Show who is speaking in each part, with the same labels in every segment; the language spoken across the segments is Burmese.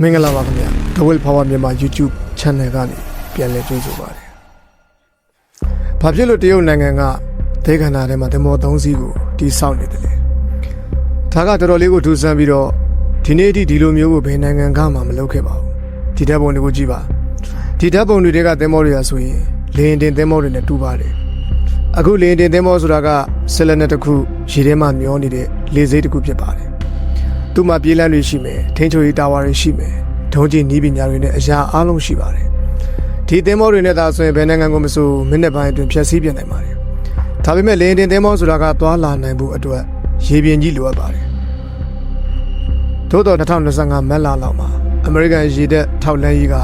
Speaker 1: မင်္ဂလာပါခင်ဗျာ The Will Power မြန်မာ YouTube Channel ကနေပြန်လည်ကြိုဆိုပါတယ်။ဘာဖြစ်လို့တရုတ်နိုင်ငံကဒေခန္ဓာထဲမှာသင်္ဘော၃စီးကိုတီးဆောက်နေတယ်လဲ။ဒါကတော်တော်လေးကိုထူးဆန်းပြီးတော့ဒီနေ့အထိဒီလိုမျိုးကိုဘယ်နိုင်ငံကမှမလုပ်ခဲ့ပါဘူး။ဒီဓာတ်ပုံတွေကိုကြည့်ပါ။ဒီဓာတ်ပုံတွေကသင်္ဘောတွေကဆိုရင်လေရင်တင်သင်္ဘောတွေနဲ့တူပါတယ်။အခုလေရင်တင်သင်္ဘောဆိုတာကဆယ်လက်နဲ့တစ်ခုရေထဲမှာမျောနေတဲ့လေစိတ်တစ်ခုဖြစ်ပါတယ်။ သူ့မှာပြေးလန်းတွေရှိမယ်ထိန်းချုပ်ရေးတာဝါတွေရှိမယ်ဒုံးကျည်နီးပညာတွေနဲ့အရာအလုံးရှိပါတယ်ဒီသင်္ဘောတွေနဲ့သာဆိုရင်ဘယ်နိုင်ငံကိုမဆိုမိနစ်ပိုင်းအတွင်းဖျက်ဆီးပြနိုင်ပါတယ်ဒါပေမဲ့လေရင်တင်သင်္ဘောဆိုတာကသွားလာနိုင်ဖို့အတွက်ရေပြင်ကြီးလိုအပ်ပါတယ်သို့တော့2025မက်လာလောက်မှာအမေရိကန်ရေတပ်ထောက်လန်းရေးက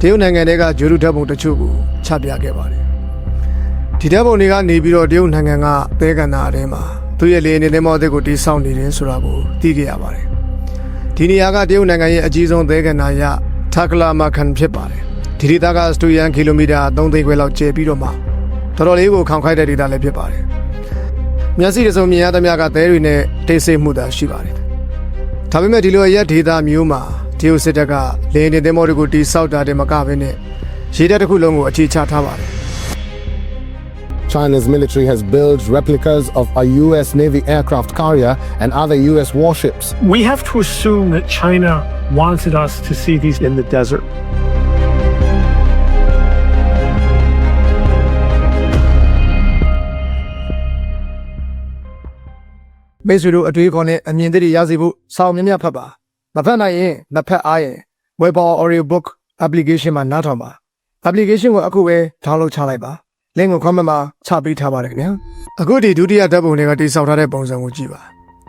Speaker 1: တရုတ်နိုင်ငံတွေကဂျိုရုဓာတ်ပုံတချို့ကိုချပြခဲ့ပါတယ်ဒီဓာတ်ပုံတွေကနေပြီးတော့တရုတ်နိုင်ငံကသဲကန်တာအထဲမှာ သူ့ရဲ့လေရင်တင်သင်္ဘောအသစ်ကိုတိစောက်နေတယ်ဆိုတာကိုသိခဲ့ရပါတယ်ဒီနေရာကတရုတ်နိုင်ငံရဲ့အကြီးဆုံးသဲကနာရထာကလာမခန်ဖြစ်ပါတယ်ဒီဒေသကစတူယန်ကီလိုမီတာ3သိန်းခွဲလောက်ကျယ်ပြီးတော့မှတော်တော်လေးကိုခေါင်ခိုက်တဲ့ဒေသလည်းဖြစ်ပါတယ်မျက်စိတစုံမြင်ရသမျှကသဲတွေနဲ့တိတ်ဆိတ်မှုသာရှိပါတယ်ဒါပေမဲ့ဒီလိုအရက်ဒေသမျိုးမှာတရုတ်စစ်တပ်ကလေရင်တင်သင်္ဘောတွေကိုတိစောက်တာတည်းမကဘဲနဲ့ရေတပ်တစ်ခုလုံးကိုအခြေချထားပါတယ်
Speaker 2: China's military has built replicas of a US Navy aircraft carrier and other US warships.
Speaker 3: We have to assume that China wanted us to see these in the desert.
Speaker 1: မိတ်ဆွေတို့အတွေ့အခေါ်နဲ့အမြင်သစ်တွေရစေဖို့စောင့်မြမြဖတ်ပါမဖတ်နိုင်ရင်မဖတ်အားရင် Web Power Audio Book application မှာနားထောင်ပါ application ကိုအခုပဲ download ချလိုက်ပါ link ကို comment မှာချပေးထားပါတယ်ခင်ဗျာအခုဒီဒုတိယဓာတ်ပုံတွေကတိစောက်ထားတဲ့ပုံစံကိုကြည့်ပါ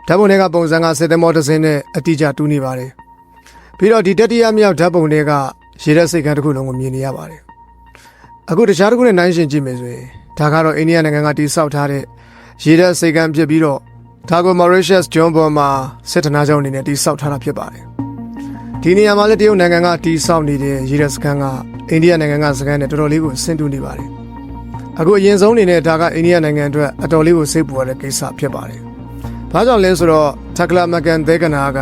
Speaker 1: ဓာတ်ပုံတွေကပုံစံကစစ်သမောတစ်စင်းနဲ့အတိအကျတူးနေပါတယ်ပြီးတော့ဒီတတိယမြောက်ဓာတ်ပုံတွေကရေရက်စိတ်ကန်းတစ်ခုလုံးကိုမြင်နေရပါတယ်အခုတခြားတစ်ခုနဲ့နိုင်ရှင်ကြည့်မယ်ဆိုရင်ဒါကတော့အိန္ဒိယနိုင်ငံကတိစောက်ထားတဲ့ရေရက်စိတ်ကန်းဖြစ်ပြီးတော့ဒါကို Mauritius John ပေါ်မှာစစ်ဌာနချုပ်အနေနဲ့တိစောက်ထားတာဖြစ်ပါတယ်။ဒီနေရာမှာလည်းတရုတ်နိုင်ငံကတိစောက်နေတဲ့ရေရစကန်ကအိန္ဒိယနိုင်ငံကစကန်နဲ့တော်တော်လေးကိုဆင်တူနေပါတယ်။ အခုအရင်ဆုံးအနေနဲ့ဒါကအိန္ဒိယနိုင်ငံအတွက်အတော်လေးကိုစိတ်ပူရတဲ့ကိစ္စဖြစ်ပါတယ်။ဘာကြောင့်လဲဆိုတော့ထက်ကလာမကန်သဲကနာက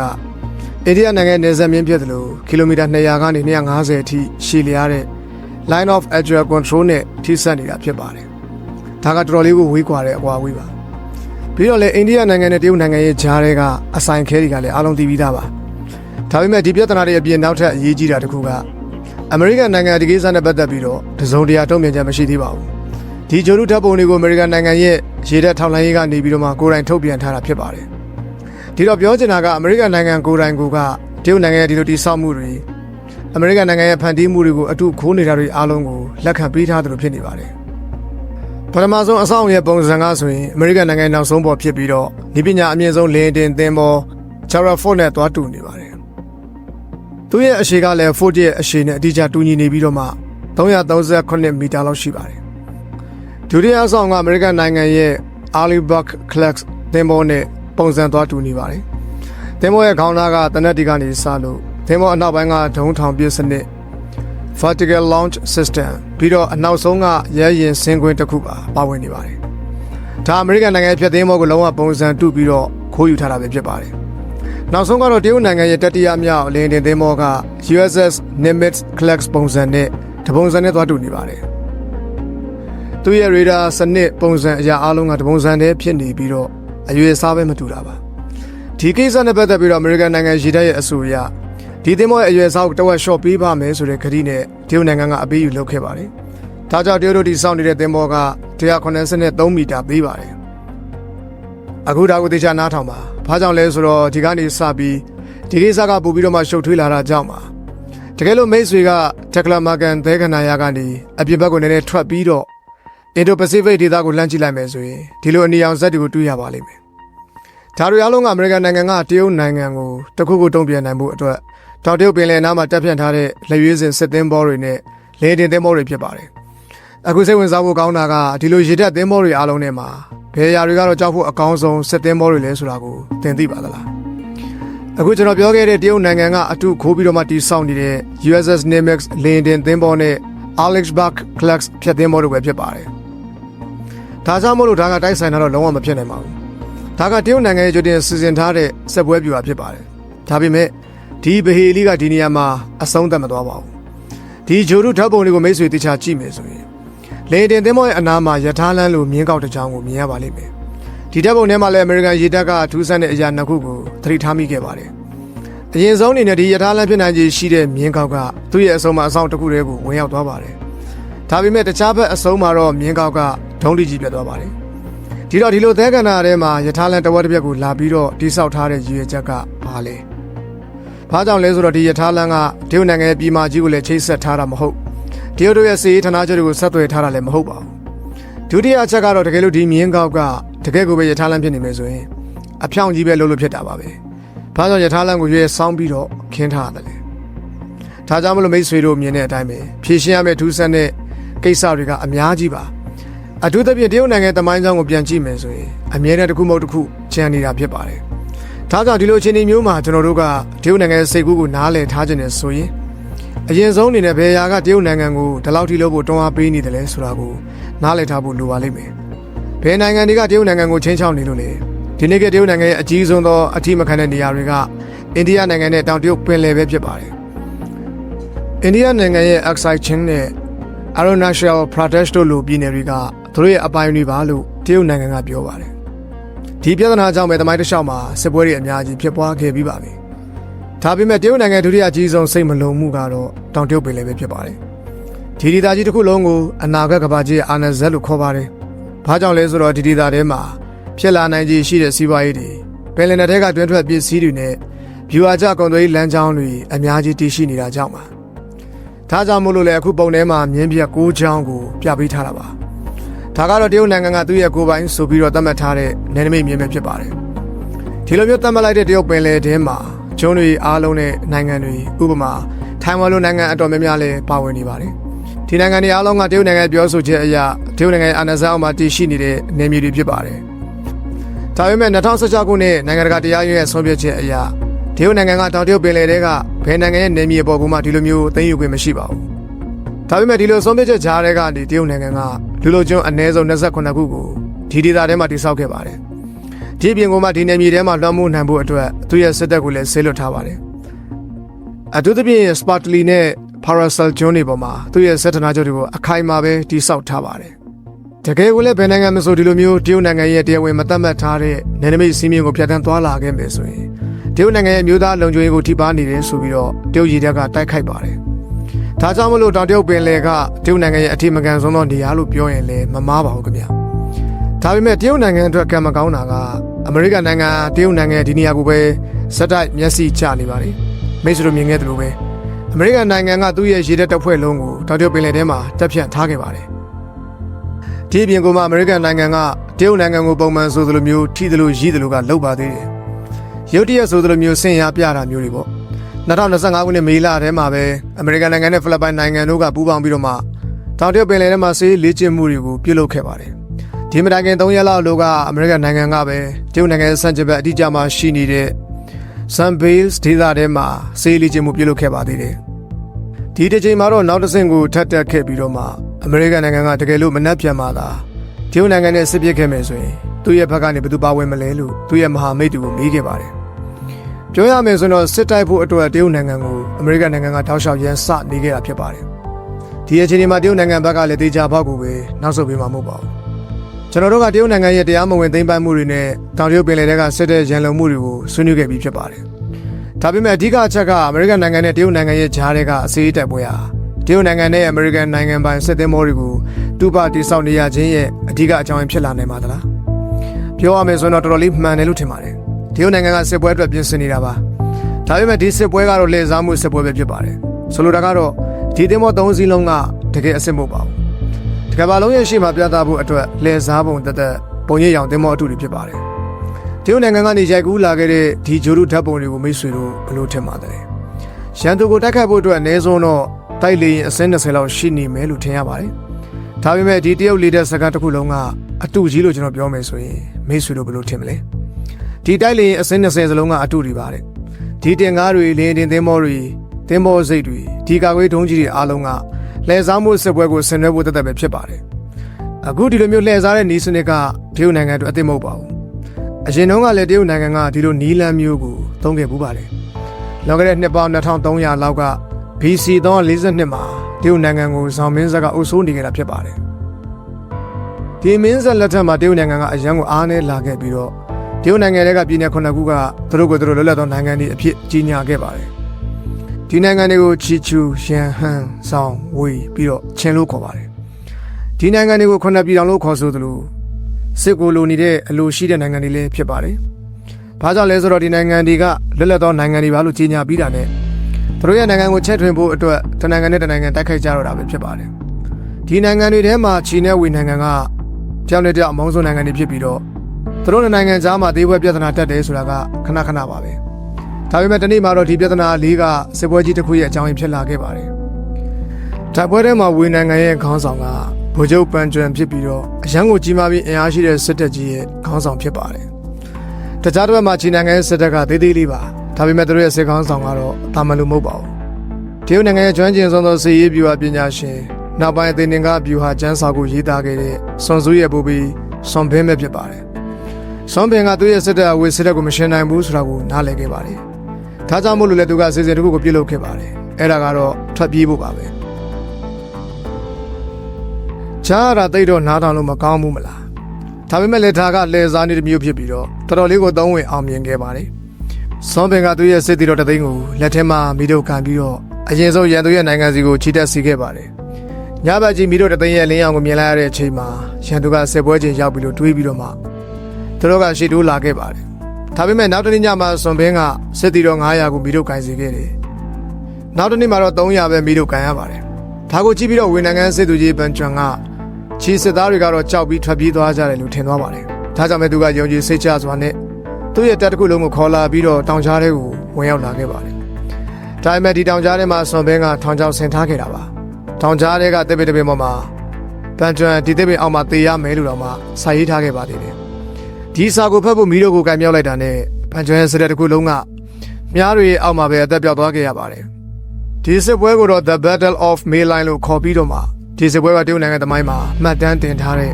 Speaker 1: အိန္ဒိယနိုင်ငံနယ်စပ်မြင့်ဖြစ်တယ်လို့ကီလိုမီတာ200ကနေ250အထိရှည်လျားတဲ့ line of air control နဲ့ထိစပ်နေတာဖြစ်ပါတယ်။ဒါကတော်တော်လေးကိုဝေးကွာတဲ့အကွာဝေးပါ။ပြီးတော့လည်းအိန္ဒိယနိုင်ငံနဲ့တရုတ်နိုင်ငံရဲ့ဂျားတွေကအဆိုင်ခဲတွေကလည်းအားလုံးသိပြီးသားပါဒါပေမဲ့ဒီပြဿနာတွေအပြင်နောက်ထပ်အရေးကြီးတာတစ်ခုကအမေရိကန်နိုင်ငံဒီကိစ္စနဲ့ပတ်သက်ပြီးတော့တစုံတရာတုံ့ပြန်ချက်မရှိသေးပါဘူး ဒီဂျိုလူဓာတ်ပုံတွေကိုအမေရိကန်နိုင်ငံရဲ့ရေတပ်ထောက်လှမ်းရေးကနေပြီးတော့မှကိုယ်တိုင်ထုတ်ပြန်ထားတာဖြစ်ပါတယ်ဒီတော့ပြောချင်တာကအမေရိကန်နိုင်ငံကိုယ်တိုင်ကတရုတ်နိုင်ငံရဲ့ဒီလိုတိစောက်မှုတွေအမေရိကန်နိုင်ငံရဲ့ဖန်တီးမှုတွေကိုအထုခိုးနေတာတွေအားလုံးကိုလက်ခံပေးထားသလိုဖြစ်နေပါတယ်ပထမဆုံးအဆောင်ရဲ့ပုံစံကဆိုရင်အမေရိကန်နိုင်ငံနောက်ဆုံးပေါ်ဖြစ်ပြီးတော့ဒီပညာအမြင့်ဆုံးလင်းတင်သင်ပေါ် Jara Ford နဲ့တွားတူနေပါတယ်။သူ့ရဲ့အရှိကလည်း Ford ရဲ့အရှိနဲ့အတိအကျတူညီနေပြီးတော့မှ338မီတာလောက်ရှိပါတယ်။ ဒုတိယအဆောင်ကအမေရိကန်နိုင်ငံရဲ့ Alibak Class သင်ပေါ်နဲ့ပုံစံတွားတူနေပါတယ်။သင်ပေါ်ရဲ့ခေါင်းသားကတနက်တီကနေစလို့သင်ပေါ်အနောက်ပိုင်းကဒုံးထောင်ပြစ်စနစ် vertical launch system ပြီးတော့အနောက်ဆုံးကရဲရင်စင်ကွင်းတစ်ခုပါပါဝင်နေပါတယ်။ဒါအမေရိကန်နိုင်ငံရဲ့ဖြတ်သိမ်းမှုကိုလုံးဝပုံစံတူပြီးတော့ခိုးယူထားတာပဲဖြစ်ပါတယ်။နောက်ဆုံးကတော့တရုတ်နိုင်ငံရဲ့တတိယမြောက်လင်းတင်သင်းမောက USS Nimitz Class ပုံစံနဲ့တပုံစံနဲ့သွားတူနေပါတယ်။ သူ့ရဲ့ရေဒါစနစ်ပုံစံအရာအလုံးကတပုံစံတည်းဖြစ်နေပြီးတော့အရွယ်အစားပဲမတူတာပါ။ဒီကိစ္စနဲ့ပတ်သက်ပြီးတော့အမေရိကန်နိုင်ငံရေတပ်ရဲ့အဆိုအရဒီသင်းမောရဲ့အရွယ်စားကိုတဝက်ရှော့ပေးပါမယ်ဆိုတဲ့ခရီးနဲ့တရုတ်နိုင်ငံကအပေးယူလုပ်ခဲ့ပါတယ်။ဒါကြောင့်တရုတ်တို့ဒီစောင့်နေတဲ့သင်းမောက183မီတာပေးပါတယ်။အခုဒါကိုတေချာနားထောင်ပါ။ဘာကြောင့်လဲဆိုတော့ဒီကနေစပြီးဒီကိစ္စကပို့ပြီးတော့မှရှုပ်ထွေးလာတာကြောင့်ပါ။တကယ်လို့မိတ်ဆွေကတက်လာမာကန်သဲခနာယာကနေအပြင်ဘက်ကိုနည်းနည်းထွက်ပြီးတော့ အင်ဒိုပစိဖိတ်ဒေသကိုလှမ်းကြည့်လိုက်မယ်ဆိုရင်ဒီလိုအနီရောင်ဇက်တွေကိုတွေ့ရပါလိမ့်မယ်။ဒါတွေအားလုံးကအမေရိကန်နိုင်ငံကတရုတ်နိုင်ငံကိုတခုခုတုံ့ပြန်နိုင်မှုအတွက်တောင်တရုတ်ပင်လယ်နားမှာတပ်ဖြန့်ထားတဲ့လက်ရွေးစင်စစ်သင်းဘောတွေနဲ့လေတင်သင်းဘောတွေဖြစ်ပါတယ်။အခုစိတ်ဝင်စားဖို့ကောင်းတာကဒီလိုရေတပ်သင်းဘောတွေအားလုံးထဲမှာဘယ်အရာတွေကတော့ကြောက်ဖို့အကောင်းဆုံးစစ်သင်းဘောတွေလဲဆိုတာကိုသင်သိပါသလား။အခုကျွန်တော်ပြောခဲ့တဲ့တရုတ်နိုင်ငံကအထုခိုးပြီးတော့မှတီးဆောင်နေတဲ့ USS Nimitz လေတင်သင်းဘောနဲ့ Alexbach Class ဖြတ်သင်းဘောတွေပဲဖြစ်ပါတယ်။ ဒါကြောင့်မို့လို့ဒါကတိုက်ဆိုင်တာတော့လုံးဝမဖြစ်နိုင်ပါဘူး။ဒါကတရုတ်နိုင်ငံရဲ့ကြိုတင်စီစဉ်ထားတဲ့စက်ပွဲပြူတာဖြစ်ပါတယ်။ဒါပေမဲ့ဒီဘဟေလီကဒီနေရာမှာအဆုံးသတ်မသွားပါဘူးဒီဂျိုရုဓာတ်ပုံတွေကိုမိတ်ဆွေတေချာကြည့်မယ်ဆိုရင်လေတင်သင်းမောရဲ့အနားမှာယထာလန်းလိုမြင်းကောက်တစ်ချောင်းကိုမြင်ရပါလိမ့်မယ်ဒီဓာတ်ပုံထဲမှာလည်းအမေရိကန်ရေတပ်ကထူးဆန်းတဲ့အရာနှစ်ခုကိုသတိထားမိခဲ့ပါတယ်အရင်ဆုံးအနေနဲ့ဒီယထာလန်းဖြစ်နိုင်ခြေရှိတဲ့မြင်းကောက်ကသူ့ရဲ့အဆုံးမှာအဆောင်တစ်ခုတည်းကိုဝင်ရောက်သွားပါတယ် ဒါပေမဲ့တခြားဘက်အဆုံးမှာတော့မြင်းကောက်ကဒုံးလိကြီးပြတ်သွားပါတယ်ဒီတော့ဒီလိုသဲကန္နာထဲမှာယထာလန်းတစ်ဝက်တစ်ပြက်ကိုလာပြီးတော့တိဆောက်ထားတဲ့ရည်ရွယ်ချက်ကဘာလဲ။ဘာကြောင့်လဲဆိုတော့ဒီယထာလန်ကတရုတ်နိုင်ငံရဲ့ပြည်မကြီးကိုလည်းချိတ်ဆက်ထားတာမဟုတ်။တရုတ်တို့ရဲ့စီးရေးဌာနချုပ်တွေကိုဆက်သွယ်ထားတာလည်းမဟုတ်ပါဘူး။ဒုတိယအချက်ကတော့တကယ်လို့ဒီမြင်းကောက်ကတကယ်ကိုပဲယထာလန်ဖြစ်နေမယ်ဆိုရင်အဖြောင့်ကြီးပဲလို့လို့ဖြစ်တာပါပဲ။ဘာကြောင့်ယထာလန်ကိုရွေးဆောင်းပြီးတော့ခင်းထားရတယ်လဲ။ဒါကြောင့်မလို့မိတ်ဆွေတို့မြင်တဲ့အတိုင်းပဲဖြည့်ရှင်းရမယ့်ထူးဆန်းတဲ့ ကိစ္စတွေကအများကြီးပါ။အထူးသဖြင့်တရုတ်နိုင်ငံတမိုင်းကြောင်းကိုပြန်ကြည့်မယ်ဆိုရင်အမြဲတမ်းတစ်ခုမဟုတ်တစ်ခုချန်နေတာဖြစ်ပါတယ်။ဒါကြောင့်ဒီလိုအခြေအနေမျိုးမှာကျွန်တော်တို့ကတရုတ်နိုင်ငံရဲ့စိတ်ကူးကိုနားလည်ထားခြင်းနဲ့ဆိုရင်အရင်ဆုံးအနေနဲ့ဘယ်ရာကတရုတ်နိုင်ငံကိုဒီလောက်ထိလို့ဖို့တွန်းအားပေးနေတယ်လဲဆိုတာကိုနားလည်ထားဖို့လိုပါလိမ့်မယ်။ဘယ်နိုင်ငံတွေကတရုတ်နိုင်ငံကိုချင်းချောက်နေလို့လဲဒီနေ့ကတရုတ်နိုင်ငံရဲ့အကြီးဆုံးသောအထီးမခံတဲ့နေရာတွေကအိန္ဒိယနိုင်ငံနဲ့တောင်တရုတ်ပင်လယ်ပဲဖြစ်ပါတယ်။အိန္ဒိယနိုင်ငံရဲ့ Aksai Chin နဲ့ Arunachal Pradesh တို့လိုပြည်နယ်တွေကသူတို့ရဲ့အပိုင်းတွေပါလို့တရုတ်နိုင်ငံကပြောပါတယ်။ဒီပြဿနာကြောင့်ပဲတမိုင်းတစ်လျှောက်မှာစစ်ပွဲတွေအများကြီးဖြစ်ပွားခဲ့ပြီးပါပြီ။ဒါပေမဲ့တရုတ်နိုင်ငံဒုတိယအကြီးဆုံးစိတ်မလုံမှုကတော့တောင်တရုတ်ပင်လယ်ပဲဖြစ်ပါတယ်။ဒီဒေသကြီးတစ်ခုလုံးကိုအနာဂတ်ကမ္ဘာကြီးရဲ့အာဏာဇက်လို့ခေါ်ပါတယ်။ဘာကြောင့်လဲဆိုတော့ဒီဒေသထဲမှာဖြစ်လာနိုင်ခြေရှိတဲ့စီးပွားရေးတွေပင်လယ်နယ်ထဲကတွင်းထွက်ပစ္စည်းတွေနဲ့ဗျူဟာကျကုန်သွယ်ရေးလမ်းကြောင်းတွေအများကြီးတည်ရှိနေတာကြောင့်ပါ။ ဒါကြောင့်မို့လို့လေအခုပုံထဲမှာမြင်းပြက်၉ချောင်းကိုပြပေးထားတာပါ။ဒါကတော့တရုတ်နိုင်ငံကသူ့ရဲ့ကိုယ်ပိုင်ဆိုပြီးတော့သတ်မှတ်ထားတဲ့နယ်နိမိတ်မြင်ပဲဖြစ်ပါတယ်။ဒီလိုမျိုးသတ်မှတ်လိုက်တဲ့တရုတ်ပင်လယ်ထဲမှာကျွန်းတွေအားလုံးနဲ့နိုင်ငံတွေဥပမာထိုင်ဝမ်လိုနိုင်ငံအတော်များများလည်းပါဝင်နေပါတယ်။ဒီနိုင်ငံတွေအားလုံးကတရုတ်နိုင်ငံရဲ့ပြောဆိုချက်အရတရုတ်နိုင်ငံရဲ့အာဏာစက်အောက်မှာတည်ရှိနေတဲ့နယ်မြေတွေဖြစ်ပါတယ်။ဒါပေမဲ့2016ခုနှစ်နိုင်ငံတကာတရားရုံးရဲ့ဆုံးဖြတ်ချက်အရတရုတ်နိုင်ငံကတောင်တရုတ်ပင်လယ်ထဲက ဘယ်နိုင်ငံရဲ့နယ်မြေပေါ်ကမှဒီလိုမျိုးသိမ်းယူခွင့်မရှိပါဘူး။ဒါပေမဲ့ဒီလိုဆုံးဖြတ်ချက်ကြားတဲ့ကနေတရုတ်နိုင်ငံကလူလိုကျွန်းအနည်းဆုံး28ခုကိုဒီဒေသထဲမှာတိစောက်ခဲ့ပါတယ်။ဒီအပြင်ကမှဒီနယ်မြေထဲမှာလွှမ်းမိုးနိုင်ဖို့အတွက်သူရဲ့စစ်တပ်ကိုလည်းဆေးလွတ်ထားပါတယ်။အထူးသဖြင့်စပါတလီနဲ့ Paracel ကျွန်းတွေပေါ်မှာသူရဲ့စစ်ဌာနချုပ်တွေကိုအခိုင်အမာပဲတိစောက်ထားပါတယ်။တကယ်ကိုလည်းဘယ်နိုင်ငံမဆိုဒီလိုမျိုးတရုတ်နိုင်ငံရဲ့တရားဝင်မသတ်မှတ်ထားတဲ့နယ်နိမိတ်စည်းမျဉ်းကိုဖျက်ဆီးသွားလာခဲ့မယ်ဆိုရင် တရုတ်နိုင်ငံရဲ့မျိုးသားလုံခြုံရေးကိုထိပါနေတယ်ဆိုပြီးတော့တရုတ်ရည်တပ်ကတိုက်ခိုက်ပါတယ်။ဒါကြောင့်မလို့တောင်တရုတ်ပင်လယ်ကတရုတ်နိုင်ငံရဲ့အထင်မကန်ဆုံးသောနေရာလို့ပြောရင်လည်းမမားပါဘူးခင်ဗျာ။ဒါပေမဲ့တရုတ်နိုင်ငံအတွက်ကံမကောင်းတာကအမေရိကန်နိုင်ငံတရုတ်နိုင်ငံရဲ့ဒီနေရာကိုပဲစက်တိုက်မျက်စိချနေပါလေ။မိတ်ဆွေတို့မြင်ခဲ့သလိုပဲအမေရိကန်နိုင်ငံကသူ့ရဲ့ရေတပ်တပ်ဖွဲ့လုံးကိုတောင်တရုတ်ပင်လယ်ထဲမှာတပ်ဖြန့်ထားခဲ့ပါတယ်။ဒီအပြင်ကမှအမေရိကန်နိုင်ငံကတရုတ်နိုင်ငံကိုပုံမှန်ဆိုသလိုမျိုးထိသလိုရည်သလိုကလှုပ်ပါသေးတယ်။ ရုတ်တရက်ဆိုသလိုမျိုးဆင်ရပြတာမျိုးတွေပေါ့။2025ခုနှစ်မေလထဲမှာပဲအမေရိကန်နိုင်ငံနဲ့ဖိလစ်ပိုင်နိုင်ငံတို့ကပူးပေါင်းပြီးတော့မှတောင်တရုတ်ပင်လယ်ထဲမှာဆေးလေ့ကျင့်မှုတွေကိုပြုလုပ်ခဲ့ပါတယ်။ဒီမတိုင်ခင်3ရက်လောက်လို့ကအမေရိကန်နိုင်ငံကပဲတရုတ်နိုင်ငံရဲ့စံချဘက်အတိအကျမှရှိနေတဲ့ Sun Base ဒေသထဲမှာဆေးလေ့ကျင့်မှုပြုလုပ်ခဲ့ပါသေးတယ်။ဒီတစ်ချိန်မှာတော့နောက်တစ်ဆင့်ကိုထပ်တက်ခဲ့ပြီးတော့မှအမေရိကန်နိုင်ငံကတကယ်လို့မနှက်ပြန်မှသာတရုတ်နိုင်ငံနဲ့စစ်ပစ်ခဲ့မယ်ဆိုရင်သူ့ရဲ့ဘက်ကနေဘယ်သူပါဝင်မလဲလို့သူ့ရဲ့မဟာမိတ်တူကိုမေးခဲ့ပါတယ်။ ပြောရမယ်ဆိုတော့စစ်တိုက်ဖို့အတွက်တရုတ်နိုင်ငံကိုအမေရိကန်နိုင်ငံကတောက်လျှောက်ရန်စနေခဲ့တာဖြစ်ပါတယ်။ဒီအချိန်ဒီမှာတရုတ်နိုင်ငံဘက်ကလည်းတေချာပေါက်ကိုပဲနောက်ဆုတ်ပေးမှာမဟုတ်ပါဘူး။ကျွန်တော်တို့ကတရုတ်နိုင်ငံရဲ့တရားမဝင်သိမ်းပိုက်မှုတွေနဲ့တောင်တရုတ်ပင်လယ်ထဲကစစ်တဲ့ရန်လုံမှုတွေကိုဆွေးနွေးခဲ့ပြီးဖြစ်ပါတယ်။ဒါပေမဲ့အဓိကအချက်ကအမေရိကန်နိုင်ငံနဲ့တရုတ်နိုင်ငံရဲ့ဂျားတွေကအစေးတက်ပွဲဟာတရုတ်နိုင်ငံနဲ့အမေရိကန်နိုင်ငံပိုင်စစ်သင်းမောတွေကိုတူပါတိစောက်နေရခြင်းရဲ့အဓိကအကြောင်းရင်းဖြစ်လာနိုင်ပါသလား။ပြောရမယ်ဆိုတော့တော်တော်လေးမှန်တယ်လို့ထင်ပါတယ်။တ ရုတ်နိုင်ငံကစစ်ပွဲအတွက်ပြင်ဆင်နေတာပါ။ဒါပေမဲ့ဒီစစ်ပွဲကတော့လှည့်စားမှုစစ်ပွဲပဲဖြစ်ပါတယ်ဆိုလိုတာကတော့ဒီသင်းမောသုံးစီးလုံးကတကယ်အစ်စ်မဟုတ်ပါဘူးတကယ်ပါလုံးရဲ့ရှေ့မှာပြသဖို့အတွက်လှည့်စားပုံတသက်ပုံရိပ်ရောင်သင်းမောအထုတွေဖြစ်ပါတယ်တရုတ်နိုင်ငံကနေရိုက်ကူးလာခဲ့တဲ့ဒီဂျိုရုဓာတ်ပုံတွေကိုမိတ်ဆွေတို့ဘယ်လိုထင်ပါသလဲရန်သူကိုတိုက်ခိုက်ဖို့အတွက်အနည်းဆုံးတော့တိုက်လေရင်အစင်း20လောက်ရှိနေမယ်လို့ထင်ရပါတယ်ဒါပေမဲ့ဒီတရုတ်လေတဲ့စကန်တစ်ခုလုံးကအတူကြီးလို့ကျွန်တော်ပြောမယ်ဆိုရင်မိတ်ဆွေတို့ဘယ်လိုထင်မလဲ ဒီတိုက်လေရင်အစင်း20စလုံးကအတူတွေပါတဲ့ဒီတင်ကားတွေလင်းတင်သင်းမောတွေသင်းမောစိတ်တွေဒီကာကွေးထုံးကြီးတွေအားလုံးကလှည့်စားမှုစစ်ပွဲကိုဆင်နွှဲဖို့တသက်ပဲဖြစ်ပါတယ်အခုဒီလိုမျိုးလှည့်စားတဲ့နီးစနစ်ကတရုတ်နိုင်ငံအတွက်အသိမဟုတ်ပါဘူးအရင်တုန်းကလည်းတရုတ်နိုင်ငံကဒီလိုနီးလန်းမျိုးကိုသုံးခဲ့ပူးပါတယ်လွန်ခဲ့တဲ့နှစ်ပေါင်း2300လောက်က BC 342မှာတရုတ်နိုင်ငံကိုဇောင်မင်းဆက်ကအုပ်စိုးနေခဲ့တာဖြစ်ပါတယ်။ဒီမင်းဆက်လက်ထက်မှာတရုတ်နိုင်ငံကအရန်ကိုအားနည်းလာခဲ့ပြီးတော့ တရုတ်နိုင်ငံတွေကပြည်내ခုနှစ်ခုကသူတို့ကိုယ်သူတို့လွတ်လပ်သောနိုင်ငံတွေအဖြစ်ကြီးညာခဲ့ပါတယ်။ဒီနိုင်ငံတွေကိုချီချူရန်ဟန်ဆောင်ဝေပြီးတော့ချင်းလို့ခေါ်ပါတယ်။ဒီနိုင်ငံတွေကိုခုနှစ်ပြည်တော်လို့ခေါ်ဆိုသလိုစစ်ကိုလိုနေတဲ့အလိုရှိတဲ့နိုင်ငံတွေလည်းဖြစ်ပါတယ်။ဘာကြောင့်လဲဆိုတော့ဒီနိုင်ငံတွေကလွတ်လပ်သောနိုင်ငံတွေပါလို့ကြီးညာပြီးတာနဲ့သူတို့ရဲ့နိုင်ငံကိုချက်ထွင်ဖို့အတွက်တနိုင်ငံနဲ့တနိုင်ငံတိုက်ခိုက်ကြတော့တာပဲဖြစ်ပါတယ်။ဒီနိုင်ငံတွေထဲမှာချီနဲ့ဝေနိုင်ငံကကြောင်နေတဲ့အမောင်းဆုံးနိုင်ငံတွေဖြစ်ပြီးတော့ သူတို့နိုင်ငံကြားမှာသေးပွဲပြဿနာတက်တယ်ဆိုတာကခဏခဏပါပဲ။ဒါပေမဲ့ဒီနေ့မှာတော့ဒီပြဿနာလေးကစစ်ပွဲကြီးတစ်ခုရဲ့အကြောင်းရင်းဖြစ်လာခဲ့ပါတယ်။တိုက်ပွဲထဲမှာဝေနိုင်ငံရဲ့ခေါင်းဆောင်ကဗိုလ်ချုပ်ပန်ကျွမ်ဖြစ်ပြီးတော့အရန်ကိုကြီးမားပြီးအင်အားရှိတဲ့စစ်တပ်ကြီးရဲ့ခေါင်းဆောင်ဖြစ်ပါတယ်။တခြားတစ်ဘက်မှာချီနိုင်ငံရဲ့စစ်တပ်ကသေးသေးလေးပါ။ဒါပေမဲ့သူတို့ရဲ့စစ်ခေါင်းဆောင်ကတော့တာမန်လို့မဟုတ်ပါဘူး။တရုတ်နိုင်ငံရဲ့ကျွမ်းကျင်ဆုံးသောစစ်ရေးဗျူဟာပညာရှင်နောက်ပိုင်းအသိဉာဏ်ကဗျူဟာကျမ်းစာကိုရေးသားခဲ့တဲ့ဆွန်စုရဲ့ဘူဘီဆွန်ဘင်းပဲဖြစ်ပါတယ်။ ဆွန်ဘင်းကသူ့ရဲ့စစ်တပ်အဝေးစစ်တပ်ကိုမရှင်းနိုင်ဘူးဆိုတာကိုနားလည်ခဲ့ပါတယ်။ဒါကြောင့်မို့လို့လည်းသူကစီစဉ်တစ်ခုကိုပြုလုပ်ခဲ့ပါတယ်။အဲ့ဒါကတော့ထွက်ပြေးဖို့ပါပဲ။ကြားရတာသိတော့နားထောင်လို့မကောင်းဘူးမလား။ဒါပေမဲ့လည်းဒါကလဲစားနေတစ်မျိုးဖြစ်ပြီးတော့တော်တော်လေးကိုသုံးဝင်အောင်မြင်ခဲ့ပါတယ်။ဆွန်ဘင်းကသူ့ရဲ့စစ်တီတော်တသိန်းကိုလက်ထဲမှာမိတို့ခံပြီးတော့အရင်ဆုံးရန်သူရဲ့နိုင်ငံစီကိုချီတက်စီခဲ့ပါတယ်။ညဘက်ကြီးမိတို့တသိန်းရဲ့လင်းအောင်ကိုမြင်လိုက်ရတဲ့အချိန်မှာရန်သူကစစ်ပွဲချင်းရောက်ပြီးလို့တွေးပြီးတော့မှ သူတို့ကရှေ့တိုးလာခဲ့ပါတယ်။ဒါပေမဲ့နောက်တစ်နေ့ညမှာဆွန်ဘင်းကစစ်တီတော်900ကိုမိတို့ကင်စီခဲ့တယ်။နောက်တစ်နေ့မှာတော့300ပဲမိတို့ကန်ရပါတယ်။ဒါကိုကြည့်ပြီးတော့ဝေနိုင်ငံစစ်သူကြီးဘန်ချွန်ကချီစစ်သားတွေကတော့ကြောက်ပြီးထွက်ပြေးသွားကြတယ်လို့ထင်သွားပါတယ်။ဒါကြောင့်ပဲသူကယုံကြည်စိတ်ချစွာနဲ့သူ့ရဲ့တပ်တစ်ခုလုံးကိုခေါ်လာပြီးတော့တောင်ကြားထဲကိုဝင်ရောက်လာခဲ့ပါတယ်။ဒါပေမဲ့ဒီတောင်ကြားထဲမှာဆွန်ဘင်းကထောင်ချောက်ဆင်ထားခဲ့တာပါ။ထောင်ကြားထဲကတစ်ပစ်တစ်ပစ်ပေါ်မှာပန်ချွန်ဒီတစ်ပစ်အောက်မှာတေးရမယ်လို့တော့မှစာရေးထားခဲ့ပါသေးတယ်။ ဒီစာကိုဖတ်ဖို့မီးတို့ကိုကင်မြောက်လိုက်တာနဲ့ပန်ချွန်ရဲ့စတဲ့တစ်ခုလုံးကမြားတွေရဲ့အောက်မှာပဲအသက်ပြောက်သွားခဲ့ရပါတယ်။ဒီစစ်ပွဲကိုတော့ The Battle of Mayline လို့ခေါ်ပြီးတော့မှဒီစစ်ပွဲကတရုတ်နိုင်ငံသမိုင်းမှာမှတ်တမ်းတင်ထားတဲ့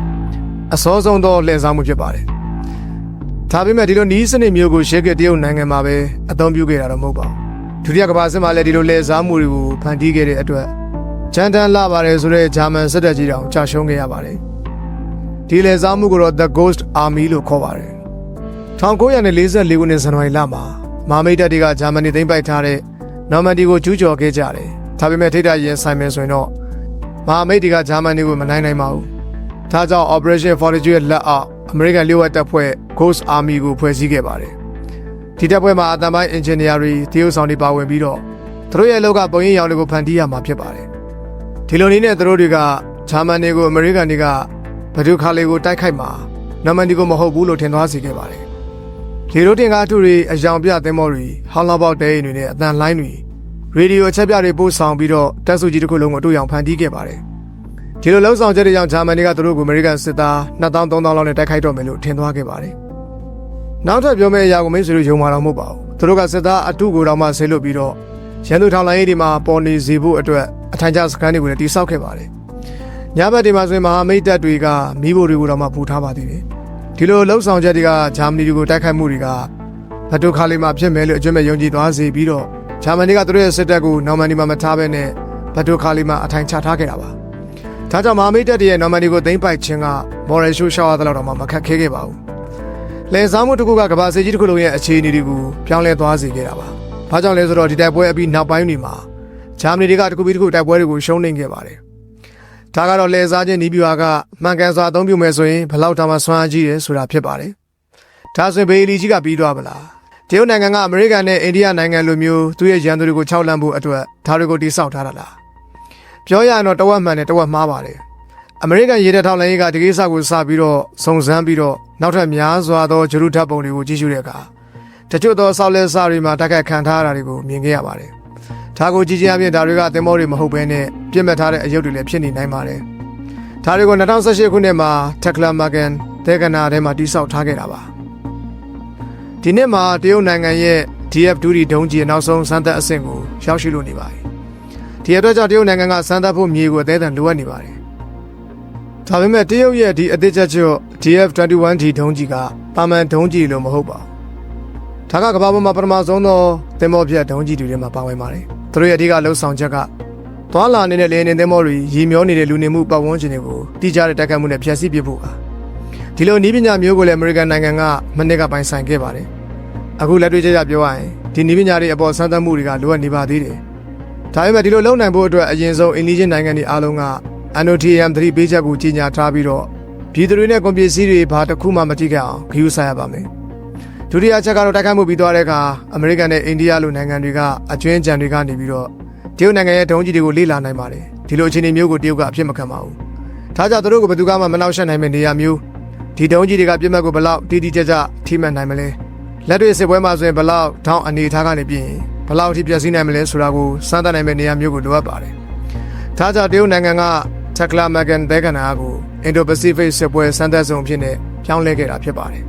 Speaker 1: အစောဆုံးသောလှည့်စားမှုဖြစ်ပါတယ်။ဒါပေမဲ့ဒီလိုနီးစနစ်မျိုးကိုရှေ့ကတရုတ်နိုင်ငံမှာပဲအသုံးပြုခဲ့တာတော့မဟုတ်ပါဘူး။ဒုတိယကမ္ဘာစစ်မှာလည်းဒီလိုလှည့်စားမှုတွေကိုဖန်တီးခဲ့တဲ့အတွက်ဂျန်တန်လာပါတယ်ဆိုတဲ့ဂျာမန်စစ်တပ်ကြီးတောင်ကြာရှုံးခဲ့ရပါတယ်။ ဒီလှည့်စားမှုကိုတော့ The Ghost Army လို့ခေါ်ပါတယ်။1944ခုနှစ်ဇန်နဝါရီလမှာမာမိတ်တပ်တွေကဂျာမနီသိမ်းပိုက်ထားတဲ့နော်မန်ဒီကိုကျူးကျော်ခဲ့ကြတယ်။ဒါပေမဲ့ထိပ်တိုက်ရင်ဆိုင်မယ်ဆိုရင်တော့မဟာမိတ်တွေကဂျာမနီကိုမနိုင်နိုင်ပါဘူး။ဒါကြောင့် Operation Fortitude ရဲ့လက်အောက်အမေရိကန်လျှို့ဝှက်တပ်ဖွဲ့ Ghost Army ကိုဖွဲ့စည်းခဲ့ပါတယ်။ဒီတပ်ဖွဲ့မှာအတံပိုင်းအင်ဂျင်နီယာတွေတရုတ်ဆောင်တွေပါဝင်ပြီးတော့သူတို့ရဲ့အလုပ်ကပုံရိပ်ရောင်တွေကိုဖန်တီးရမှာဖြစ်ပါတယ်။ဒီလိုနည်းနဲ့သူတို့တွေကဂျာမန်တွေကိုအမေရိကန်တွေက ဘဒုခါလေးကိုတိုက်ခိုက်မှာနော်မန်ဒီကိုမဟုတ်ဘူးလို့ထင်သွားစေခဲ့ပါတယ်။လေတို့တင်ကားထုတွေအယောင်ပြသင်းမောတွေဟောင်းလောက်ပေါက်တဲအိမ်တွေနဲ့အတန်လိုင်းတွေရေဒီယိုအချက်ပြတွေပို့ဆောင်ပြီးတော့တက်စုကြီးတစ်ခုလုံးကိုတို့ရောင်ဖန်တီးခဲ့ပါတယ်။ဒီလိုလှုပ်ဆောင်ချက်တွေကြောင့်ဂျာမန်တွေကသူတို့ကိုအမေရိကန်စစ်သား2000 3000လောက်နဲ့တိုက်ခိုက်တော့မယ်လို့ထင်သွားခဲ့ပါတယ်။နောက်ထပ်ပြောမယ့်အရာကိုမိတ်ဆွေတို့ယုံမှာတော့မဟုတ်ပါဘူး။သူတို့ကစစ်သားအတုကိုတော့မှဆေးလွတ်ပြီးတော့ရန်သူထောင်လိုင်းရေးတွေမှာပေါ်နေစေဖို့အတွက်အထိုင်ကျစခန်းတွေကိုလည်းတိစောက်ခဲ့ပါတယ်။ ညဘက်တွေမှာဆိုရင်မဟာမိတ်တပ်တွေကမိဖို့တွေကိုတော့မှပူထားပါသေးတယ်။ဒီလိုလှုပ်ဆောင်ချက်တွေကဂျာမနီတွေကိုတိုက်ခိုက်မှုတွေကဘတ်တိုခါလီမှာဖြစ်မယ်လို့အကျွမ်းမဲ့ယုံကြည်သွားစေပြီးတော့ဂျာမနီကသူတို့ရဲ့စစ်တပ်ကိုနော်မန်ဒီမှာမထားဘဲနဲ့ဘတ်တိုခါလီမှာအထိုင်ချထားခဲ့တာပါ။ဒါကြောင့်မဟာမိတ်တပ်တွေရဲ့နော်မန်ဒီကိုသိမ်းပိုက်ခြင်းကမော်ရယ်ရှူရှောက်ရတဲ့လောက်တော့မှမခက်ခဲခဲ့ပါဘူး။လယ်စားမှုတစ်ခုကကမ္ဘာစစ်ကြီးတစ်ခုလုံးရဲ့အခြေအနေတွေကိုပြောင်းလဲသွားစေခဲ့တာပါ။ဘာကြောင့်လဲဆိုတော့ဒီတိုက်ပွဲအပြီးနောက်ပိုင်းတွေမှာဂျာမနီတွေကတစ်ခုပြီးတစ်ခုတိုက်ပွဲတွေကိုရှုံးနိမ့်ခဲ့ပါတယ်။ ဒါကတော့လယ်စားခြင်းနီးပြွာကမှန်ကန်စွာအသုံးပြုမယ်ဆိုရင်ဘယ်လောက်တောင်မှဆွမ်းအားကြီးတယ်ဆိုတာဖြစ်ပါတယ်။ဒါဆိုရင်ဘေးလီကြီးကပြီးသွားပလား။တရုတ်နိုင်ငံကအမေရိကန်နဲ့အိန္ဒိယနိုင်ငံလိုမျိုးသူ့ရဲ့ရန်သူတွေကိုခြောက်လန့်ဖို့အတွက်ဒါတွေကိုတိစောက်ထားတာလား။ပြောရရင်တော့တဝက်မှန်တယ်တဝက်မှားပါတယ်။အမေရိကန်ရေတပ်ထောက်လှမ်းရေးကဒီကိစ္စကိုစပြီးတော့စုံစမ်းပြီးတော့နောက်ထပ်များစွာသောဂျရုထပ်ပုံတွေကိုကြည့်ရှုတဲ့အခါတချို့သောဆောက်လက်စတွေမှာတက်ခတ်ခံထားရတာတွေကိုမြင်ခဲ့ရပါတယ်။ ဒါကိုကြည့်ချင်းအပြင်ဒါတွေကသင်္ဘောတွေမဟုတ်ဘဲနဲ့ပြစ်မှတ်ထားတဲ့အယုတ်တွေလည်းဖြစ်နေနိုင်ပါတယ်။ဒါတွေကို2018ခုနှစ်မှာ Tekla Magan ဒေဂနာထဲမှာတိစောက်ထားခဲ့တာပါ။ဒီနှစ်မှာတရုတ်နိုင်ငံရဲ့ DF ဒူရီဒုံးကြီးနောက်ဆုံးစမ်းသပ်အဆင့်ကိုရောက်ရှိလို့နေပါတယ်။ဒီအတွက်ကြောင့်တရုတ်နိုင်ငံကစမ်းသပ်ဖို့မြေကိုအသေးအံလိုအပ်နေပါတယ်။ဒါပေမဲ့တရုတ်ရဲ့ဒီအသေးချက်ချော့ DF21D ဒုံးကြီးကပါမန်ဒုံးကြီးလို့မဟုတ်ပါဘူး။ဒါကကမ္ဘာပေါ်မှာပထမဆုံးသောသင်္ဘောဖြတ်ဒုံးကြီးတွေထဲမှာပါဝင်ပါတယ် သူတို့ရဲ့အဓိကလှုပ်ဆောင်ချက်ကသွာလာနေတဲ့လေယာဉ်တင်သင်္ဘောတွေရည်မျောနေတဲ့လူနေမှုပတ်ဝန်းကျင်တွေကိုတိကျတဲ့တိုက်ခတ်မှုနဲ့ဖျက်ဆီးပစ်ဖို့ပါဒီလိုနည်းပညာမျိုးကိုလည်းအမေရိကန်နိုင်ငံကမနစ်ကပိုင်ဆိုင်ခဲ့ပါတယ်အခုလက်တွေ့ကျကျပြောရရင်ဒီနည်းပညာတွေအပေါ်စမ်းသပ်မှုတွေကလိုအပ်နေပါသေးတယ်ဒါပေမဲ့ဒီလိုလုပ်နိုင်ဖို့အတွက်အရင်ဆုံးအင်လီဂျင်နိုင်ငံတွေအားလုံးက NOTM 3ပေးချက်ကိုကြီးညာထားပြီးတော့ပြည်သူတွေနဲ့ကွန်ပစ္စည်းတွေဘာတစ်ခုမှမထိခိုက်အောင်ဂရုစိုက်ရပါမယ် ဒုတိယချက်ကတော့တိုက်ခိုက်မှုပြီးသွားတဲ့အခါအမေရိကန်နဲ့အိန္ဒိယလိုနိုင်ငံတွေကအကျွင်းကြံတွေကနေပြီးတော့တရုတ်နိုင်ငံရဲ့ဒုံးကြီးတွေကိုလေ့လာနိုင်ပါတယ်ဒီလိုအခြေအနေမျိုးကိုတရုတ်ကအဖြစ်မခံပါဘူးဒါကြောင့်သူတို့ကဘယ်သူကမှမနှောက်ယှက်နိုင်မယ့်နေရာမျိုးဒီဒုံးကြီးတွေကပြစ်မှတ်ကိုဘယ်လောက်တိတိကျကျထိမှတ်နိုင်မလဲလက်တွေ့စစ်ပွဲမှာဆိုရင်ဘယ်လောက်ထောင်းအနေထားကနေပြင်ဘယ်လောက်အထိပြည့်စည်နိုင်မလဲဆိုတာကိုစမ်းသပ်နိုင်မယ့်နေရာမျိုးကိုလိုအပ်ပါတယ်ဒါကြောင့်တရုတ်နိုင်ငံကတက်လာမကန်ဒေဂနာကိုအင်ဒိုပစိဖိတ်စစ်ပွဲစမ်းသပ်ဆောင်ဖြစ်နေပြောင်းလဲခဲ့တာဖြစ်ပါတယ်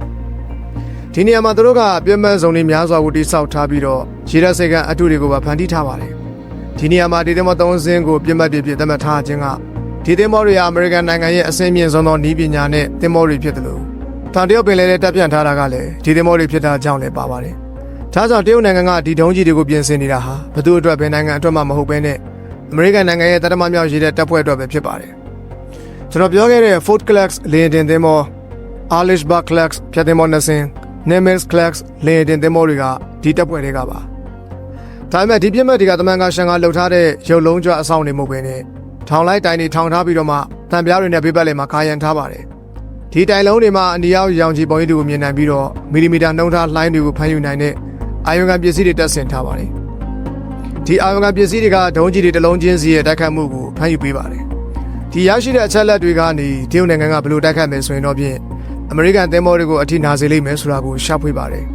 Speaker 1: ဒီနေရာမှာသူတို့ကပြည့်မှတ်စုံတွေများစွာကိုတိစောက်ထားပြီးတော့ရေရစိတ်ကအထုတွေကိုပါဖန်တီးထားပါတယ်ဒီနေရာမှာဒီသမောသုံးစင်းကိုပြည့်မှတ်ပြပြသတ်မှတ်ထားခြင်းကဒီသင်္ဘောတွေဟာအမေရိကန်နိုင်ငံရဲ့အစင်းမြင့်ဆုံးသောနည်းပညာနဲ့သင်္ဘောတွေဖြစ်တယ်လို့တောင်တရုတ်ပင်လယ်ထဲတပ်ပြန်ထားတာကလည်းဒီသင်္ဘောတွေဖြစ်တာကြောင့်လည်းပါပါတယ်ဒါကြောင့်တရုတ်နိုင်ငံကဒီဒုံးကြီးတွေကိုပြင်ဆင်နေတာဟာဘသူအတွက်ဘယ်နိုင်ငံအတွက်မှမဟုတ်ဘဲနဲ့အမေရိကန်နိုင်ငံရဲ့တရမမြောက်ရေးတဲ့တပ်ဖွဲ့အတွက်ပဲဖြစ်ပါတယ်ကျွန်တော်ပြောခဲ့တဲ့ Fort Clax လေယာဉ်တင်သင်္ဘော Alishbach Clax ဖြတ်သင်္ဘောနှစ်စင်း Nemes Clax လေယာဉ်တင်သင်္ဘောတွေကဒီတပ်ဖွဲ့တွေကပါဒါပေမဲ့ဒီပြစ်မှတ်တွေကတမန်ကရှန်ကလှုပ်ထားတဲ့ရုပ်လုံးကြွအဆောင်တွေမဟုတ်ဘဲနဲ့ထောင်လိုက်တိုင်တွေထောင်ထားပြီးတော့မှတံပြားတွေနဲ့ဘေးပတ်လည်မှာကာယံထားပါတယ်ဒီတိုင်လုံးတွေမှာအနီရောက်ရောင်ခြည်ပုံရိပ်တွေကိုမြင်နိုင်ပြီးတော့မီလီမီတာနှုံးထားလှိုင်းတွေကိုဖမ်းယူနိုင်တဲ့အာယုံခံပစ္စည်းတွေတပ်ဆင်ထားပါတယ်ဒီအာယုံခံပစ္စည်းတွေကဒုံးကြီးတွေတစ်လုံးချင်းစီရဲ့တိုက်ခတ်မှုကိုဖမ်းယူပေးပါတယ်ဒီရရှိတဲ့အချက်လက်တွေကနေတရုတ်နိုင်ငံကဘယ်လိုတိုက်ခတ်မယ်ဆိုရင်တော့ဖြင့် အမေရိကန်သင်္ဘောတွေကိုအထိနာစေလိမ့်မယ်ဆိုတာကိုရှာဖွေပါတယ်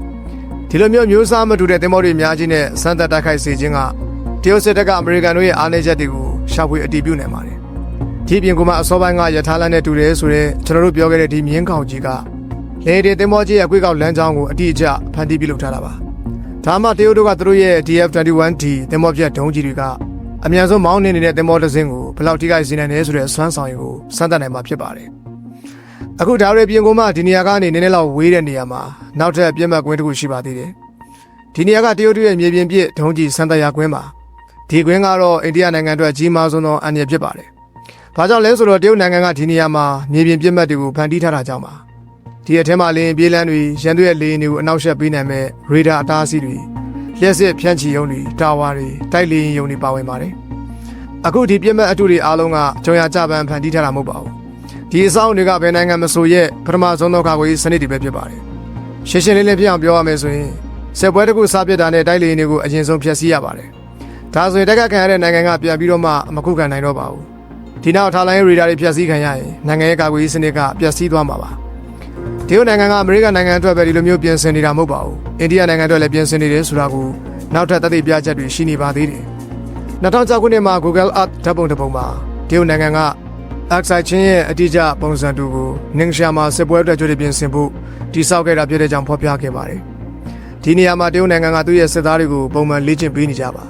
Speaker 1: ဒီလိုမျိုးမျိုးစားမတူတဲ့သင်္ဘောတွေအများကြီးနဲ့စမ်းသပ်တိုက်ခိုက်စေခြင်းကတရုတ်စစ်တပ်ကအမေရိကန်တို့ရဲ့အားနည်းချက်တွေကိုရှာဖွေအတည်ပြုနိုင်ပါတယ်ဒီပြင်ကမှအစောပိုင်းကယထာလန်နဲ့တူတယ်ဆိုတော့ကျွန်တော်တို့ပြောခဲ့တဲ့ဒီမြင်းကောင်ကြီးကလေဒီသင်္ဘောကြီးရဲ့အကွေးကောက်လမ်းကြောင်းကိုအတိအကျဖန်တီးပြုလုပ်ထားတာပါဒါမှတရုတ်တို့ကသူတို့ရဲ့ DF21D သင်္ဘောပြတ်ဒုံးကြီးတွေကအမြန်ဆုံးမောင်းနေနေတဲ့သင်္ဘောတစ်စင်းကိုဘယ်လောက်ထိခိုက်စေနိုင်လဲဆိုတဲ့စွမ်းဆောင်ရည်ကိုစမ်းသပ်နိုင်မှာဖြစ်ပါတယ် အခုဒါရီပြင်ကမှဒီနေရာကနေနည်းနည်းလောက်ဝေးတဲ့နေရာမှာနောက်ထပ်ပြင်းမှတ်ကွင်းတစ်ခုရှိပါသေးတယ်ဒီနေရာကတရုတ်တို့ရဲ့မြေပြင်ပြစ်ဒုံးကြီးစမ်းသပ်ရာကွင်းပါဒီကွင်းကတော့အိန္ဒိယနိုင်ငံအတွက်ကြီးမားဆုံးသောအန္တရာယ်ဖြစ်ပါတယ်။ဘာကြောင့်လဲဆိုတော့တရုတ်နိုင်ငံကဒီနေရာမှာမြေပြင်ပြစ်မှတ်တွေကိုဖန်တီးထားတာကြောင့်ပါ။ဒီအထက်မှာလင်းပြေးလန်းတွေရန်သူရဲ့လေယာဉ်တွေကိုအနောက်ရှက်ပေးနိုင်မဲ့ရေဒါအတားအဆီးတွေလျှက်စစ်ဖြန့်ချီရုံတွေတာဝါတွေတိုက်လေယာဉ်ရုံတွေပါဝင်ပါတယ်။အခုဒီပြစ်မှတ်အထုတွေအားလုံးကကြုံရကြပန်းဖန်တီးထားတာမဟုတ်ပါဘူး။ ဒီအဆောင်တွေကဘယ်နိုင်ငံမဆိုရဲ့ပထမဆုံးသောကာကွယ်ရေးစနစ်တွေပဲဖြစ်ပါတယ်။ရှင်းရှင်းလင်းလင်းပြအောင်ပြောရမယ်ဆိုရင်စစ်ပွဲတစ်ခုစပစ်တာနဲ့တိုက်လေယာဉ်တွေကိုအရင်ဆုံးဖျက်ဆီးရပါတယ်။ဒါဆိုရင်တက်ကခံရတဲ့နိုင်ငံကပြန်ပြီးတော့မှမခုခံနိုင်တော့ပါဘူး။ဒီနောက်ထားလိုင်းရေဒါတွေဖျက်ဆီးခံရရင်နိုင်ငံရဲ့ကာကွယ်ရေးစနစ်ကပျက်စီးသွားမှာပါ။တရုတ်နိုင်ငံကအမေရိကန်နိုင်ငံအတွက်ပဲဒီလိုမျိုးပြင်ဆင်နေတာမဟုတ်ပါဘူး။အိန္ဒိယနိုင်ငံအတွက်လည်းပြင်ဆင်နေတယ်ဆိုတာကိုနောက်ထပ်သက်သေပြချက်တွေရှိနေပါသေးတယ်။2006ခုနှစ်မှာ Google Earth ဓာတ်ပုံတစ်ပုံမှာတရုတ်နိုင်ငံက Oxide ချင်းရဲ့အတိအကျပုံစံတူကိုနင်းရှာမှာစစ်ပွဲအတွက်ကြိုတင်ပြင်ဆင်ဖို့တိစောက်ခဲ့တာဖြစ်တဲ့ကြောင့်ဖော်ပြခဲ့ပါတယ်။ဒီနေရာမှာတရုတ်နိုင်ငံကသူ့ရဲ့စစ်သားတွေကိုပုံမှန်လေ့ကျင့်ပေးနေကြပါ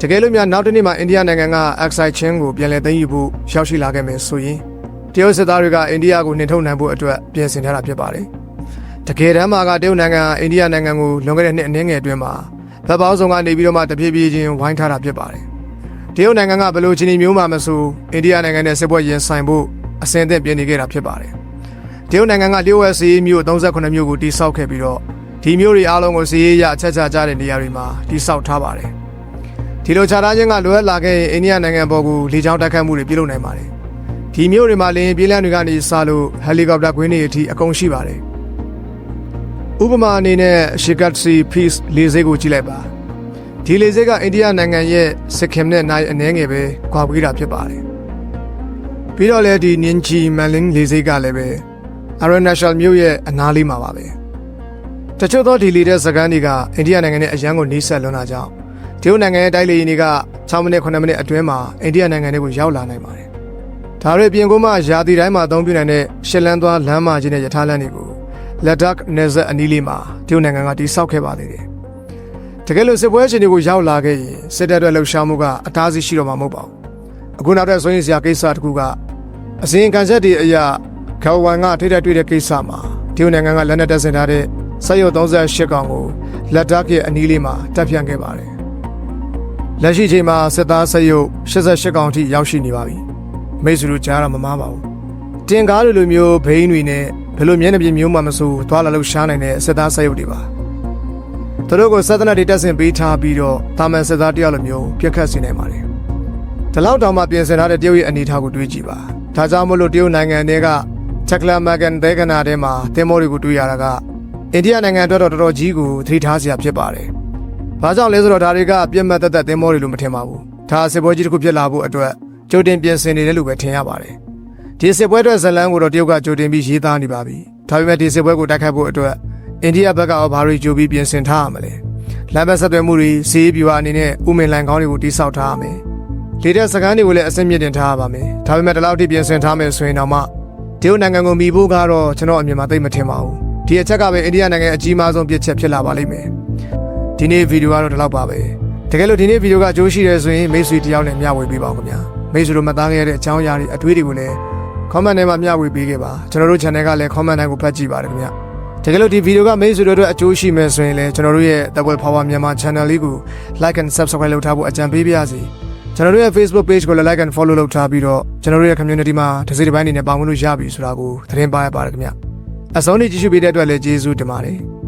Speaker 1: တကယ်လို့များနောက်တစ်နေ့မှာအိန္ဒိယနိုင်ငံက Oxide ချင်းကိုပြန်လည်သိမ်းယူဖို့ရောက်ရှိလာခဲ့မယ်ဆိုရင်တရုတ်စစ်သားတွေကအိန္ဒိယကိုနှင်ထုတ်နိုင်ဖို့အတွက်ပြင်ဆင်ထားတာဖြစ်ပါတယ်။တကယ်တမ်းမှာကတရုတ်နိုင်ငံအိန္ဒိယနိုင်ငံကိုလွန်ခဲ့တဲ့နှစ်အနည်းငယ်အတွင်းမှာဗတ်ပေါင်းဆောင်ကနေပြီးတော့မှတပြေးပြေးချင်းဝိုင်းထားတာဖြစ်ပါတယ်။ တရုတ်နိုင်ငံကဘယ်လိုချင်းမျိုးမှမဆိုအိန္ဒိယနိုင်ငံနဲ့စစ်ပွဲရင်ဆိုင်ဖို့အစဉ်အသင့်ပြင်နေခဲ့တာဖြစ်ပါတယ်။တရုတ်နိုင်ငံကလျှို့ဝှက်စီးမျိုး38မျိုးကိုတိစောက်ခဲ့ပြီးတော့ဒီမျိုးတွေအားလုံးကိုစီးရေးရအချက်ချကြတဲ့နေရာတွေမှာတိစောက်ထားပါတယ်။ဒီလိုခြားထားခြင်းကလိုအပ်လာခဲ့ရင်အိန္ဒိယနိုင်ငံပေါ်ကိုလေကြောင်းတိုက်ခတ်မှုတွေပြုလုပ်နိုင်ပါတယ်။ဒီမျိုးတွေမှာလင်းပြေးလန်းတွေကနေစလို့ဟယ်လီကော်ပတာကွင်းတွေအထိအကုန်ရှိပါတယ်။ဥပမာအနေနဲ့ Shikatsi Peace လေဆိပ်ကိုကြည့်လိုက်ပါ။ ဒီလေဆိပ်ကအိန္ဒိယနိုင်ငံရဲ့စစ်ခင်နဲ့နိုင်အနှဲငယ်ပဲကွာဝေးတာဖြစ်ပါတယ်။ပြီးတော့လည်းဒီ Ninchi Malin လေဆိပ်ကလည်းပဲ Arunachal မြို့ရဲ့အနားလေးမှာပါပဲ။တချို့သောဒီလေတဲ့စကန်တွေကအိန္ဒိယနိုင်ငံနဲ့အရန်ကိုနှိစက်လွန်တာကြောင့်တရုတ်နိုင်ငံရဲ့တိုက်လေယာဉ်တွေက6မိနစ်9မိနစ်အတွင်းမှာအိန္ဒိယနိုင်ငံတွေကိုရောက်လာနိုင်ပါတယ်။ဒါတွေပြင်ကုန်မှယာတီတိုင်းမှာအသုံးပြုနိုင်တဲ့ရှစ်လန်းသွားလမ်းမကြီးနဲ့ရထားလမ်းတွေကိုလက်ဒက်နယ်စပ်အနီးလေးမှာတရုတ်နိုင်ငံကတိစောက်ခဲ့ပါသေးတယ်။ တကယ်လို့စစ်ပွဲရှင်တွေကိုရောက်လာခဲ့ရင်စစ်တပ်အတွက်လှုပ်ရှားမှုကအတားအဆီးရှိတော့မှာမဟုတ်ပါဘူး။အခုနောက်တဲ့ဆိုရင်စရာကိစ္စတစ်ခုကအစဉ်ခံချက်တွေအရာခေါဝန်ကထိတဲ့တွေ့တဲ့ကိစ္စမှာတရုတ်နိုင်ငံကလက်နက်တပ်ဆင်ထားတဲ့ဆက်ရုပ်38ကောင်ကိုလက်တပ်ရဲ့အနီးလေးမှာတပ်ဖြန့်ခဲ့ပါတယ်လက်ရှိချိန်မှာစစ်သားဆက်ရုပ်88ကောင်အထိရောက်ရှိနေပါပြီမိတ်ဆွေတို့ကြားရမမားပါဘူးတင်ကားလိုလိုမျိုးဘိန်းတွေနဲ့ဘယ်လိုမျက်နှာပြင်မျိုးမှမဆိုသွားလာလို့ရှားနိုင်တဲ့စစ်သားဆက်ရုပ်တွေပါ သူတို့ကိုစသနတွေတက်ဆင်ပေးထားပြီးတော့တာမန်စစ်သားတယောက်လိုမျိုးပြက်ခတ်စေနိုင်ပါတယ်ဒီလောက်တောင်မှပြင်ဆင်ထားတဲ့တရုတ်ရဲ့အနေအထားကိုတွေးကြည့်ပါဒါကြောင့်မို့လို့တရုတ်နိုင်ငံတွေကချက်လာမကန်ဒေဂနာထဲမှာတင်မောတွေကိုတွေးရတာကအိန္ဒိယနိုင်ငံအတွက်တော့တော်တော်ကြီးကိုသတိထားစရာဖြစ်ပါတယ်။ဘာကြောင့်လဲဆိုတော့ဒါတွေကပြက်မှတ်သက်သက်တင်မောတွေလို့မထင်ပါဘူး။ဒါစစ်ပွဲကြီးတစ်ခုဖြစ်လာဖို့အတွက်ကြိုတင်ပြင်ဆင်နေတယ်လို့ပဲထင်ရပါတယ်။ဒီစစ်ပွဲအတွက်ဇလန်းကိုတော့တရုတ်ကကြိုတင်ပြီးရေးသားနေပါပြီ။ဒါပေမဲ့ဒီစစ်ပွဲကိုတိုက်ခိုက်ဖို့အတွက် အိန္ဒိယဘက်ကရောဘာတွေကြိုပြီးပြင်ဆင်ထားရမလဲ။လမ်းဘက်ဆက်သွယ်မှုတွေစီးပြူအနေနဲ့ဥမင်လန်ကောင်းတွေကိုတိစောက်ထားရမယ်။လေတဲ့စကန်တွေကိုလည်းအစင်းမြင့်တင်ထားရပါမယ်။ဒါပေမဲ့ဒီလောက်ထိပြင်ဆင်ထားမယ်ဆိုရင်တော့မှတရုတ်နိုင်ငံကိုမီဖို့ကတော့ကျွန်တော်အမြင်မှာသိပ်မထင်ပါဘူး။ဒီအချက်ကပဲအိန္ဒိယနိုင်ငံအကြီးမားဆုံးပြစ်ချက်ဖြစ်လာပါလိမ့်မယ်။ဒီနေ့ဗီဒီယိုကတော့ဒီလောက်ပါပဲ။တကယ်လို့ဒီနေ့ဗီဒီယိုကကြိုးရှိတယ်ဆိုရင်မိတ်ဆွေတယောက်နဲ့မျှဝေပေးပါဦးခင်ဗျာ။မိတ်ဆွေတို့မသားခဲ့ရတဲ့အကြောင်းအရာတွေအတွေးတွေကိုလည်း comment ထဲမှာမျှဝေပေးခဲ့ပါ။ကျွန်တော်တို့ channel ကလည်း comment တိုင်းကိုဖတ်ကြည့်ပါတယ်ခင်ဗျာ။ တကယ်လို့ဒီဗီဒီယိုကမိတ်ဆွေတို့အတွက်အကျိုးရှိမယ်ဆိုရင်လည်းကျွန်တော်တို့ရဲ့ The Way Power မြန်မာ channel လေးကို like and subscribe လုပ်ထားဖို့အကြံပေးပါရစေ။ကျွန်တော်တို့ရဲ့ Facebook page ကိုလည်း like and follow လုပ်ထားပြီးတော့ကျွန်တော်တို့ရဲ့ community မှာတစ်စိတ်တစ်ပိုင်းအနေနဲ့ပါဝင်လို့ရပြီဆိုတာကိုသတင်းပါရပါတယ်ခင်ဗျာ။အဆုံးထိကြည့်ရှုပေးတဲ့အတွက်လည်းကျေးဇူးတင်ပါတယ်။